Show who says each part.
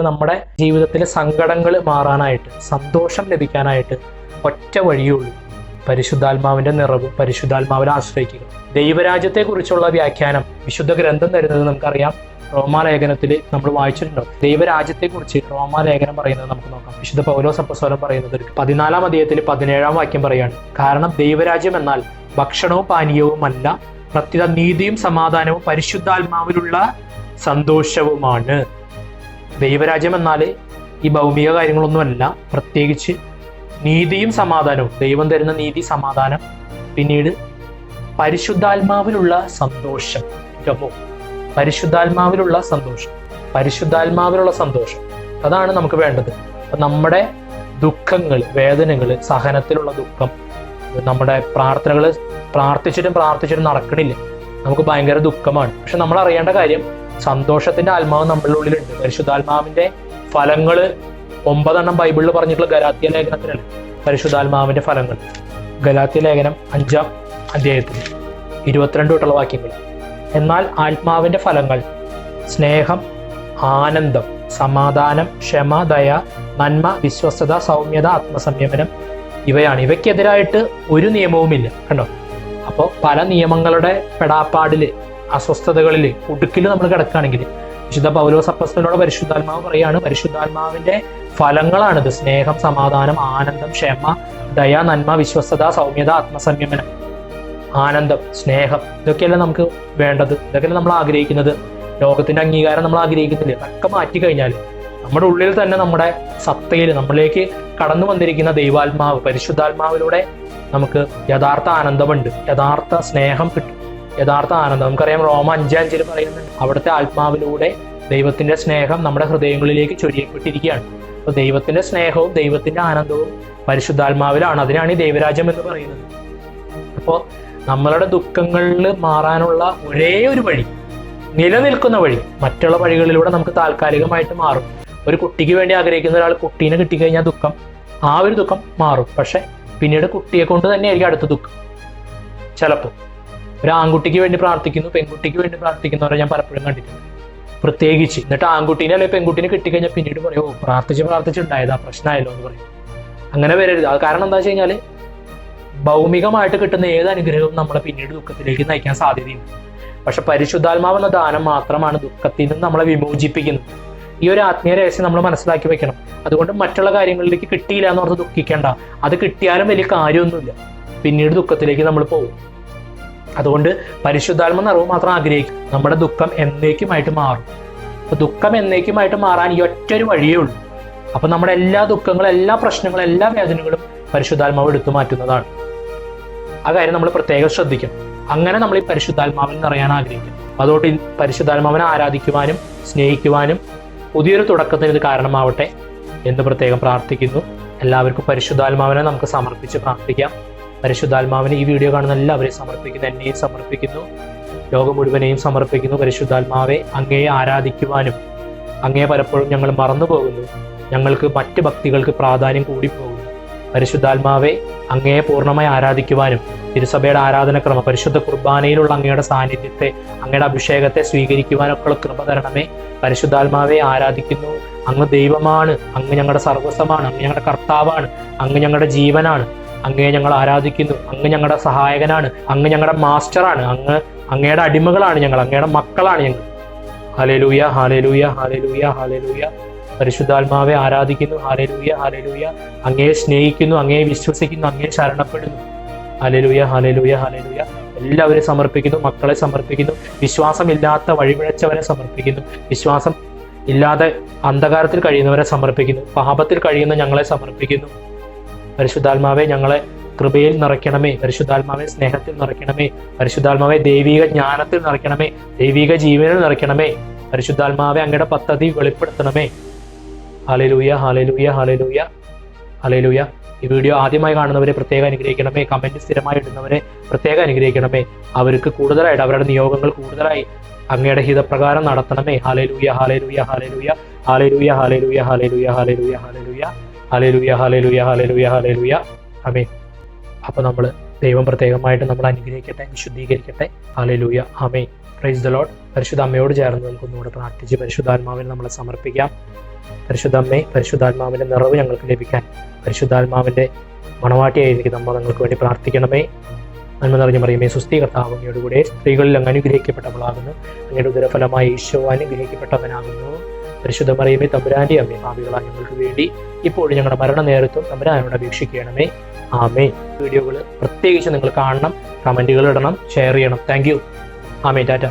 Speaker 1: നമ്മുടെ ജീവിതത്തിലെ സങ്കടങ്ങൾ മാറാനായിട്ട് സന്തോഷം ലഭിക്കാനായിട്ട് ഒറ്റ വഴിയുള്ളൂ പരിശുദ്ധാത്മാവിന്റെ നിറവ് പരിശുദ്ധാത്മാവിനെ ആശ്രയിക്കുക. ദൈവരാജ്യത്തെക്കുറിച്ചുള്ള വ്യാഖ്യാനം വിശുദ്ധ ഗ്രന്ഥം തരുന്നത് നമുക്കറിയാം. റോമാലേഖനത്തിൽ നമ്മൾ വായിച്ചിട്ടുണ്ടോ? ദൈവരാജ്യത്തെക്കുറിച്ച് റോമാലേഖനം പറയുന്നത് നമുക്ക് നോക്കാം. വിശുദ്ധ പൗലോ സപ്പസ്വരം പറയുന്നത് പതിനാലാം അധ്യായത്തിൽ പതിനേഴാം വാക്യം പറയാണ് കാരണം ദൈവരാജ്യം എന്നാൽ ഭക്ഷണവും പാനീയവുമല്ല പ്രത്യേക നീതിയും സമാധാനവും പരിശുദ്ധാത്മാവിലുള്ള സന്തോഷവുമാണ്. ദൈവരാജ്യം എന്നാൽ ഈ ഭൗമിക കാര്യങ്ങളൊന്നുമല്ല. പ്രത്യേകിച്ച് നീതിയും സമാധാനവും. ദൈവം തരുന്ന നീതി സമാധാനം പിന്നീട് പരിശുദ്ധാത്മാവിലുള്ള സന്തോഷം. ഇതപ്പോ പരിശുദ്ധാത്മാവിലുള്ള സന്തോഷം. പരിശുദ്ധാത്മാവിലുള്ള സന്തോഷം. അതാണ് നമുക്ക് വേണ്ടത്. നമ്മുടെ ദുഃഖങ്ങൾ വേദനകൾ സഹനത്തിലുള്ള ദുഃഖം നമ്മുടെ പ്രാർത്ഥനകൾ പ്രാർത്ഥിച്ചിട്ടും പ്രാർത്ഥിച്ചിട്ടും നടക്കണില്ല. നമുക്ക് ഭയങ്കര ദുഃഖമാണ്. പക്ഷെ നമ്മൾ അറിയേണ്ട കാര്യം സന്തോഷത്തിന്റെ ആത്മാവ് നമ്മളുടെ ഉള്ളിലുണ്ട്. പരിശുദ്ധാത്മാവിന്റെ ഫലങ്ങൾ ഒമ്പതെണ്ണം ബൈബിളിൽ പറഞ്ഞിട്ടുള്ള ഗലാത്തിയ ലേഖനത്തിലാണ് പരിശുദ്ധാത്മാവിന്റെ ഫലങ്ങൾ. ഗലാത്തിയ ലേഖനം അഞ്ചാം അധ്യായത്തിൽ ഇരുപത്തിരണ്ട് തൊട്ടുള്ള വാക്യങ്ങൾ. എന്നാൽ ആത്മാവിന്റെ ഫലങ്ങൾ സ്നേഹം ആനന്ദം സമാധാനം ക്ഷമ ദയ നന്മ വിശ്വസ്തത സൗമ്യത ആത്മസംയമനം ഇവയാണ്. ഇവയ്ക്കെതിരായിട്ട് ഒരു നിയമവുമില്ല. കണ്ടോ? അപ്പോൾ പല നിയമങ്ങളുടെ പെടാപ്പാടിൽ അസ്വസ്ഥതകളിൽ ഒടുക്കിൽ നമ്മൾ കിടക്കുകയാണെങ്കിൽ വിശുദ്ധ പൗലോ സപ്പസ്തനോട് പരിശുദ്ധാത്മാവ് പറയാണ് പരിശുദ്ധാത്മാവിന്റെ ഫലങ്ങളാണിത്. സ്നേഹം സമാധാനം ആനന്ദം ക്ഷമ ദയ നന്മ വിശ്വസ്തത സൗമ്യത ആത്മസംയമനം ആനന്ദം സ്നേഹം. ഇതൊക്കെയല്ലേ നമുക്ക് വേണ്ടത്? ഇതൊക്കെയല്ലേ നമ്മൾ ആഗ്രഹിക്കുന്നത്? ലോകത്തിന്റെ അംഗീകാരം നമ്മൾ ആഗ്രഹിക്കുന്നില്ല? അതൊക്കെ മാറ്റി കഴിഞ്ഞാൽ നമ്മുടെ ഉള്ളിൽ തന്നെ നമ്മുടെ സത്തയിൽ നമ്മളിലേക്ക് കടന്നു വന്നിരിക്കുന്ന ദൈവാത്മാവ് പരിശുദ്ധാത്മാവിലൂടെ നമുക്ക് യഥാർത്ഥ ആനന്ദമുണ്ട്. യഥാർത്ഥ സ്നേഹം കിട്ടും. യഥാർത്ഥ ആനന്ദം. നമുക്കറിയാം റോമ അഞ്ചാഞ്ചിൽ പറയുന്നുണ്ട് അവിടുത്തെ ആത്മാവിലൂടെ ദൈവത്തിന്റെ സ്നേഹം നമ്മുടെ ഹൃദയങ്ങളിലേക്ക് ചൊരിയപ്പെട്ടിരിക്കുകയാണ്. അപ്പൊ ദൈവത്തിന്റെ സ്നേഹവും ദൈവത്തിന്റെ ആനന്ദവും പരിശുദ്ധാത്മാവിലാണ്. അതിനാണ് ഈ ദൈവരാജ്യം എന്ന് പറയുന്നത്. അപ്പോൾ നമ്മളുടെ ദുഃഖങ്ങളിൽ മാറാനുള്ള ഒരേ ഒരു വഴി നിലനിൽക്കുന്ന വഴി മറ്റുള്ള വഴികളിലൂടെ നമുക്ക് താൽക്കാലികമായിട്ട് മാറും. ഒരു കുട്ടിക്ക് വേണ്ടി ആഗ്രഹിക്കുന്ന ഒരാൾ കുട്ടീനെ കിട്ടിക്കഴിഞ്ഞാൽ ദുഃഖം. ആ ഒരു ദുഃഖം മാറും. പക്ഷെ പിന്നീട് കുട്ടിയെ കൊണ്ട് തന്നെയായിരിക്കും അടുത്ത ദുഃഖം. ചിലപ്പോൾ ഒരു ആൺകുട്ടിക്ക് വേണ്ടി പ്രാർത്ഥിക്കുന്നു പെൺകുട്ടിക്ക് വേണ്ടി പ്രാർത്ഥിക്കുന്നവരെ ഞാൻ പലപ്പോഴും കണ്ടിട്ടുണ്ട്. പ്രത്യേകിച്ച് എന്നിട്ട് ആൺകുട്ടീനെ അല്ലെങ്കിൽ പെൺകുട്ടീനെ കിട്ടിക്കഴിഞ്ഞാൽ പിന്നീട് പറയും "ഓ, പ്രാർത്ഥിച്ച് പ്രാർത്ഥിച്ചുണ്ടായതാ പ്രശ്നമായല്ലോ എന്ന് പറയും. അങ്ങനെ വരരുത്. അത് കാരണം എന്താ വെച്ച് കഴിഞ്ഞാൽ ഭൗമികമായിട്ട് കിട്ടുന്ന ഏത് അനുഗ്രഹവും നമ്മളെ പിന്നീട് ദുഃഖത്തിലേക്ക് നയിക്കാൻ സാധ്യതയുണ്ട്. പക്ഷെ പരിശുദ്ധാത്മാവെന്ന ദാനം മാത്രമാണ് ദുഃഖത്തിൽ നിന്ന് നമ്മളെ വിമോചിപ്പിക്കുന്നത്. ഈ ഒരു ആത്മീയ രഹസ്യം നമ്മൾ മനസ്സിലാക്കി വെക്കണം. അതുകൊണ്ട് മറ്റുള്ള കാര്യങ്ങളിലേക്ക് കിട്ടിയില്ല എന്ന് പറഞ്ഞ് ദുഃഖിക്കേണ്ട. അത് കിട്ടിയാലും വലിയ കാര്യമൊന്നുമില്ല. പിന്നീട് ദുഃഖത്തിലേക്ക് നമ്മൾ പോകും. അതുകൊണ്ട് പരിശുദ്ധാത്മ നിറവ് മാത്രം ആഗ്രഹിക്കും. നമ്മുടെ ദുഃഖം എന്നേക്കുമായിട്ട് മാറും. അപ്പൊ ദുഃഖം എന്നേക്കുമായിട്ട് മാറാൻ ഈ ഒറ്റൊരു വഴിയേ ഉള്ളൂ. അപ്പൊ നമ്മുടെ എല്ലാ ദുഃഖങ്ങളും എല്ലാ പ്രശ്നങ്ങളും എല്ലാ വേദനകളും പരിശുദ്ധാത്മാവ് എടുത്തു മാറ്റുന്നതാണ്. ആ കാര്യം നമ്മൾ പ്രത്യേകം ശ്രദ്ധിക്കണം. അങ്ങനെ നമ്മൾ ഈ പരിശുദ്ധാത്മാവിൽ നിറയാൻ ആഗ്രഹിക്കും അതുകൊണ്ട് പരിശുദ്ധാത്മാവിനെ ആരാധിക്കുവാനും സ്നേഹിക്കുവാനും പുതിയൊരു തുടക്കത്തിന് ഇത് കാരണമാവട്ടെ എന്ന് പ്രത്യേകം പ്രാർത്ഥിക്കുന്നു. എല്ലാവർക്കും പരിശുദ്ധാത്മാവിനെ നമുക്ക് സമർപ്പിച്ച് പ്രാർത്ഥിക്കാം. പരിശുദ്ധാത്മാവിനെ ഈ വീഡിയോ കാണുന്ന എല്ലാവരെയും സമർപ്പിക്കുന്നു എന്നെയും സമർപ്പിക്കുന്നു. ലോകം മുഴുവനെയും സമർപ്പിക്കുന്നു പരിശുദ്ധാത്മാവെ. അങ്ങയെ ആരാധിക്കുവാനും അങ്ങയെ പലപ്പോഴും ഞങ്ങൾ മറന്നു പോകുന്നു ഞങ്ങൾക്ക് മറ്റ് ഭക്തികൾക്ക് പ്രാധാന്യം കൂടിപ്പോകുന്നു. പരിശുദ്ധാത്മാവെ അങ്ങയെ പൂർണമായി ആരാധിക്കുവാനും തിരുസഭയുടെ ആരാധനക്രമം പരിശുദ്ധ കുർബാനയിലുള്ള അങ്ങയുടെ സാന്നിധ്യത്തെ അങ്ങയുടെ അഭിഷേകത്തെ സ്വീകരിക്കുവാനൊക്കെയുള്ള കൃപ തരണമേ. പരിശുദ്ധാത്മാവെ ആരാധിക്കുന്നു. അങ്ങ് ദൈവമാണ്. അങ്ങ് ഞങ്ങളുടെ സർവസ്വമാണ് അങ്ങ് ഞങ്ങളുടെ കർത്താവാണ്. അങ്ങ് ഞങ്ങളുടെ ജീവനാണ്. അങ്ങയെ ഞങ്ങൾ ആരാധിക്കുന്നു. അങ്ങ് ഞങ്ങളുടെ സഹായകനാണ്. അങ്ങ് ഞങ്ങളുടെ മാസ്റ്ററാണ്. അങ്ങ് അങ്ങയുടെ അടിമകളാണ് ഞങ്ങൾ. അങ്ങയുടെ മക്കളാണ് ഞങ്ങൾ. ഹാലേലൂയ ഹാലേലൂയ ഹാലേലൂയ ഹാലേലൂയ പരിശുദ്ധാത്മാവെ ആരാധിക്കുന്നു. ഹാലലൂയ ഹാലലൂയ അങ്ങയെ സ്നേഹിക്കുന്നു അങ്ങയെ വിശ്വസിക്കുന്നു അങ്ങയെ ശരണപ്പെടുന്നു. ഹാലലൂയ ഹാലലൂയ ഹാലലൂയ എല്ലാവരും സമർപ്പിക്കുന്നു മക്കളെ സമർപ്പിക്കുന്നു. വിശ്വാസമില്ലാത്ത വഴിപിഴച്ചവരെ സമർപ്പിക്കുന്നു. വിശ്വാസം ഇല്ലാതെ അന്ധകാരത്തിൽ കഴിയുന്നവരെ സമർപ്പിക്കുന്നു. പാപത്തിൽ കഴിയുന്ന ഞങ്ങളെ സമർപ്പിക്കുന്നു. പരിശുദ്ധാത്മാവെ ഞങ്ങളെ കൃപയിൽ നിറയ്ക്കണമേ. പരിശുദ്ധാത്മാവെ സ്നേഹത്തിൽ നിറയ്ക്കണമേ. പരിശുദ്ധാത്മാവെ ദൈവിക ജ്ഞാനത്തിൽ നിറയ്ക്കണമേ. ദൈവിക ജീവനിൽ നിറയ്ക്കണമേ. പരിശുദ്ധാത്മാവെ അങ്ങയുടെ പദ്ധതി വെളിപ്പെടുത്തണമേ. ഹാലലൂയ ഹാലലൂയ ഹാലലൂയ ഹാലലൂയ ഈ വീഡിയോ ആദ്യമായി കാണുന്നവരെ പ്രത്യേകം അനുഗ്രഹിക്കണമേ. കമന്റ് സ്ഥിരമായി ഇടുന്നവരെ പ്രത്യേകം അനുഗ്രഹിക്കണമേ. അവർക്ക് കൂടുതലായിട്ട് അവരുടെ നിയോഗങ്ങൾ കൂടുതലായി അങ്ങയുടെ ഹിതപ്രകാരം നടത്തണമേ. ഹാലലൂയ ഹാലലൂയ ഹാലലൂയ ഹാലലൂയ ഹാലലൂയ ഹാലലൂയ ഹാലലൂയ ഹാലലൂയ ഹാലലൂയ ഹാലലൂയ ഹാലലൂയ ഹാലലൂയ അമേ അപ്പൊ നമ്മൾ ദൈവം പ്രത്യേകമായിട്ട് നമ്മൾ അനുഗ്രഹിക്കട്ടെ വിശുദ്ധീകരിക്കട്ടെ. ഹാലലൂയ അമേ പ്രൈസ് ദ ലോഡ് പരിശുദ്ധ അമ്മയോട് ചേർന്ന് നമുക്ക് ഒന്നുകൂടെ പ്രാർത്ഥിച്ച് പരിശുദ്ധാത്മാവിനെ നമ്മളെ സമർപ്പിക്കാം. പരിശുദ്ധമ്മേ പരിശുദ്ധാത്മാവിന്റെ നിറവ് ഞങ്ങൾക്ക് ലഭിക്കാൻ പരിശുദ്ധാത്മാവിന്റെ മണവാട്ടിയായിരിക്കും നമ്മൾ നിങ്ങൾക്ക് വേണ്ടി പ്രാർത്ഥിക്കണമേ. നന്മ നിറഞ്ഞു പറയുമേ സുസ്ഥി കർത്താവ് അങ്ങയുടെ സ്ത്രീകളിൽ അങ്ങ് അനുഗ്രഹിക്കപ്പെട്ടവളാകുന്നു. അങ്ങയുടെ ഉദരഫലമായി ഈശോ അനുഗ്രഹിക്കപ്പെട്ടവനാകുന്നു. പരിശുദ്ധ മറിയമേ തമ്പുരാന്റെ അമ്മേ ഭാവികളായ ഞങ്ങൾക്ക് വേണ്ടി ഇപ്പോഴും ഞങ്ങളുടെ മരണ നേരത്തും തമ്പുരാനോട് അപേക്ഷിക്കണമേ. ആമേ വീഡിയോകൾ പ്രത്യേകിച്ച് നിങ്ങൾ കാണണം കമന്റുകൾ ഇടണം ഷെയർ ചെയ്യണം. Thank you. ആമേ ടാറ്റ.